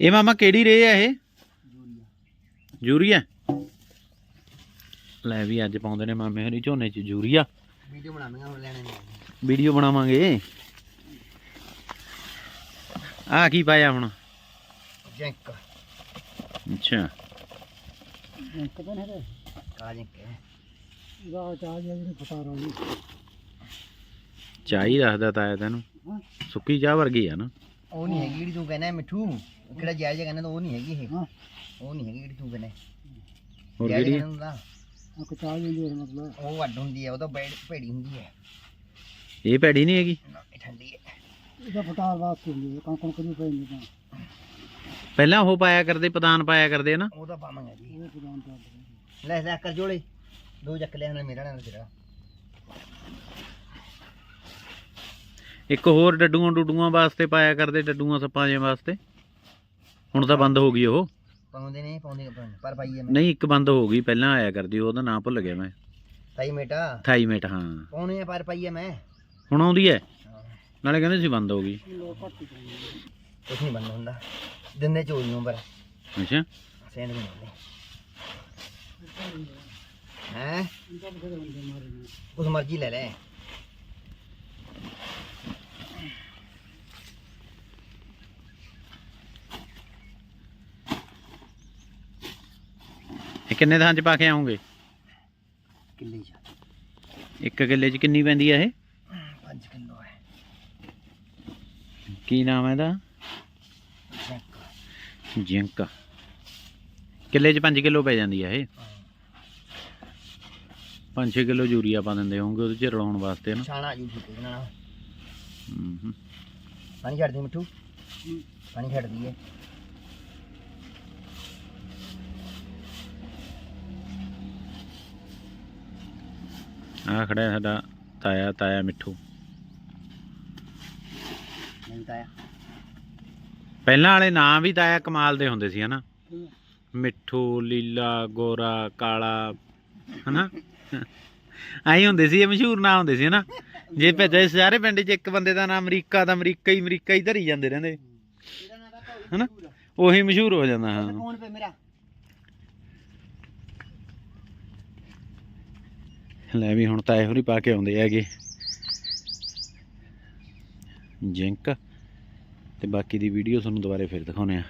ਇਹ ਮਾਮਾ ਕਿਹੜੀ ਰੇ ਆ ਇਹ? ਯੂਰੀਆ। ਲੈ ਵੀ ਅੱਜ ਪਾਉਂਦੇ ਨੇ ਮਾਮੇ ਹਰੀ ਝੋਨੇ ਚ ਯੂਰੀਆ। ਵੀਡੀਓ ਬਣਾਵਾਂਗੇ ਹੁਣ ਲੈਣੇ ਨੇ। ਵੀਡੀਓ ਬਣਾਵਾਂਗੇ। ਆ ਕੀ ਪਾਇਆ ਹੁਣ? ਜੈਂਕ। ਅੱਛਾ। ਜੈਂਕ ਤਾਂ ਨਹੀਂ ਹੈ ਕਾ ਜੈਂਕ ਹੈ। ਇਹਦਾ ਚਾਹ ਜਿਹੜੇ ਫਟਾ ਰਹਾ ਜੀ। ਚਾਹ ਹੀ ਦੱਸਦਾ ਤਾਇਆ ਤੈਨੂੰ। ਸੁੱਕੀ ਚਾਹ ਵਰਗੀ ਆ ਨਾ। ਉਹ ਨਹੀਂ ਹੈਗੀ ਜਿਹੜੀ ਤੂੰ ਕਹਿੰਦਾ ਮਿੱਠੂ। ਕਿਹੜਾ ਜਾਇਜ਼ ਹੈ ਕਹਿੰਦਾ ਤਾਂ ਉਹ ਨਹੀਂ ਹੈਗੀ ਇਹ। ਹਾਂ। ਉਹ ਨਹੀਂ ਹੈਗੀ ਜਿਹੜੀ ਤੂੰ ਕਹਿੰਦਾ। ਹੋਰ ਜਾਇਜ਼ ਕਿਹੜੀ ਕਹਿੰਦਾ ਹੁੰਦਾ, ਆ ਕਚਾਲ ਜਾਂਦੀ ਹੈ ਮਤਲਬ। ਉਹ ਅੱਡ ਹੁੰਦੀ ਹੈ ਉਹ ਤਾਂ ਬੈੜ ਭੇੜੀ ਹੁੰਦੀ ਹੈ ਇਹ ਭੈੜੀ ਨਹੀਂ ਹੈਗੀ? ਨਾ, ਇਹ ਠੰਡੀ ਹੈ ਇਹਦਾ ਫਟਾਰ ਵਾਸਤੇ ਹੁੰਦੀ ਹੈ ਕਣਕ ਨੂੰ ਕਦੀ ਪਈ ਨਹੀਂ ਤਾਂ। ਪਹਿਲਾਂ ਉਹ ਪਾਇਆ ਕਰਦੇ ਪਦਾਨ ਪਾਇਆ ਕਰਦੇ ਨਾ ਉਹ ਤਾਂ ਪਾਵਾਂਗੇ ਜੀ। ਇਹ ਪ੍ਰਦਾਨ ਕਰ ਲੈ ਲੈ ਕਰ ਜੋੜੇ। ਦੋ ਚੱਕ ਲਿਆ ਨਾਲ ਮੇਰਾ ਨਾਲ ਤੇਰਾ। ਇੱਕ ਹੋਰ ਡੱਡੂਆਂ ਡੁੱਡੂਆਂ ਵਾਸਤੇ ਪਾਇਆ ਕਰਦੇ ਡੱਡੂਆਂ ਸੱਪਾਂ ਜੇ ਵਾਸਤੇ। ਹੁਣ ਤਾਂ ਬੰਦ ਹੋ ਗਈ ਉਹ। ਪਾਉਂਦੇ ਨੇ ਪਾਉਂਦੇ ਨੇ, ਪਰ ਪਾਈਏ ਮੈਂ। ਨਹੀਂ ਇੱਕ ਬੰਦ ਹੋ ਗਈ ਪਹਿਲਾਂ ਆਇਆ ਕਰਦੀ ਉਹਦਾ ਨਾਂ ਭੁੱਲ ਗਿਆ ਮੈਂ। ਤਾਈ ਮੇਟਾ। ਥਾਈਮੇਟ ਹਾਂ। ਪਾਉਣੇ ਆ ਪਰ ਪਾਈਏ ਮੈਂ। ਹੁਣ ਆਉਂਦੀ ਹੈ? ਨਾਲੇ ਕਹਿੰਦੇ ਸੀ ਬੰਦ ਹੋ ਗਈ। ਕੁਛ ਨਹੀਂ ਬੰਦ ਹੁੰਦਾ। ਦਿਨੇ ਚੋਈ ਨੂੰ ਪਰ। ਅੱਛਾ। ਸੈਂਡ ਨਹੀਂ ਹੁੰਦੇ। ਹੈ? ਉਸ ਮਰਜ਼ੀ ਲੈ ਲੈ। ਇਹ ਕਿੰਨੇ ਥਾਂ ਚ ਪਾ ਕੇ ਆਉਂਗੇ? ਕਿੱਲੇ ਚ। ਇੱਕ ਕਿੱਲੇ ਚ ਕਿੰਨੀ ਪੈਂਦੀ ਆ ਇਹ? 5 ਕਿਲੋ ਹੈ। ਕੀ ਨਾਮ ਹੈ ਇਹਦਾ? ਜੈਂਕ। ਕਿੱਲੇ ਚ 5 ਕਿਲੋ ਪੈ ਜਾਂਦੀ ਆ ਇਹ? 5-6 ਕਿਲੋ ਯੂਰੀਆ ਪਾ ਦਿੰਦੇ ਹੋਵੋਗੇ ਉਹਦੇ ਚ ਰਲਾਉਣ ਵਾਸਤੇ ਨਾ। ਛਾਣਾ ਜੂ ਠੀਕ ਨਾ ਹੂੰ ਹੂੰ। ਪਾਣੀ ਛੱਡ ਦੇ ਮਿੱਠੂ ਪਾਣੀ ਛੱਡ ਦਈਏ ਆਹ ਖੜਾ ਸਾਡਾ ਤਾਇਆ ਤਾਇਆ ਮਿੱਠੂ। ਨਹੀਂ ਤਾਇਆ। ਪਹਿਲਾਂ ਵਾਲੇ ਨਾਂ ਵੀ ਤਾਇਆ ਕਮਾਲ ਦੇ ਹੁੰਦੇ ਸੀ ਹਨਾ? ਮਿੱਠੂ ਲੀਲਾ ਗੋਰਾ ਕਾਲਾ ਹਨਾ? ਆਈ ਹੁੰਦੇ ਸੀ ਇਹ ਮਸ਼ਹੂਰ ਨਾਂ ਹੁੰਦੇ ਸੀ ਹਨਾ? ਜੇ ਭੇਜੇ ਸਾਰੇ ਪਿੰਡ 'ਚ ਇੱਕ ਬੰਦੇ ਦਾ ਨਾਮ ਅਮਰੀਕਾ ਦਾ ਅਮਰੀਕਾ ਹੀ ਅਮਰੀਕਾ ਹੀ ਧਰੀ ਜਾਂਦੇ ਰਹਿੰਦੇ। ਨਾਂ ਹਨਾ? ਉਹੀ ਮਸ਼ਹੂਰ ਹੋ ਜਾਂਦਾ ਹਾਂ। ਫੋਨ ਪੇ ਮੇਰਾ। ਲੈ ਵੀ ਹੁਣ ਤਾਂ ਇਹੋ ਹੀ ਪਾ ਕੇ ਆਉਂਦੇ ਹੈਗੇ। ਜਿੰਕ। ਤੇ ਬਾਕੀ ਦੀ ਵੀਡੀਓ ਤੁਹਾਨੂੰ ਦੁਬਾਰੇ ਫਿਰ ਦਿਖਾਉਨੇ ਆ